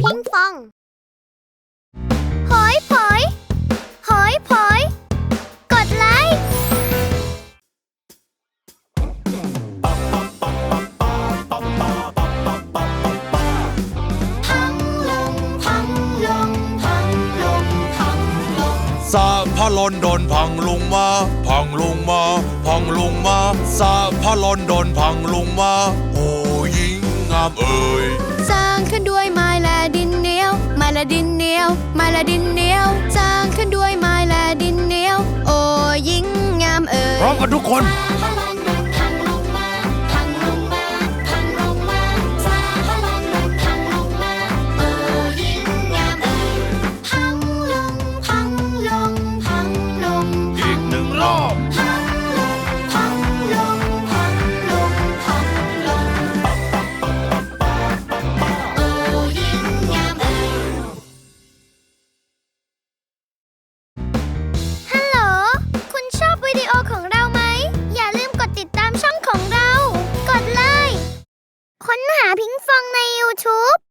พิงฟอง หอยผอย หอยผอย กดไลค์ พังลง พังลง พังลง พังลงสาพะลอนดอนพังลงมา พังลงมา พังลงมาสาพะลอนดอนพังลงมา โอ้ยิ่งงามเอ่ย สร้างขึ้นด้วยไม้ เหนียวจางขึ้นด้วยไม้และดินเหนียว โอ้ยิ่งงามเอ่ยพร้อมกันทุกคน ติดตา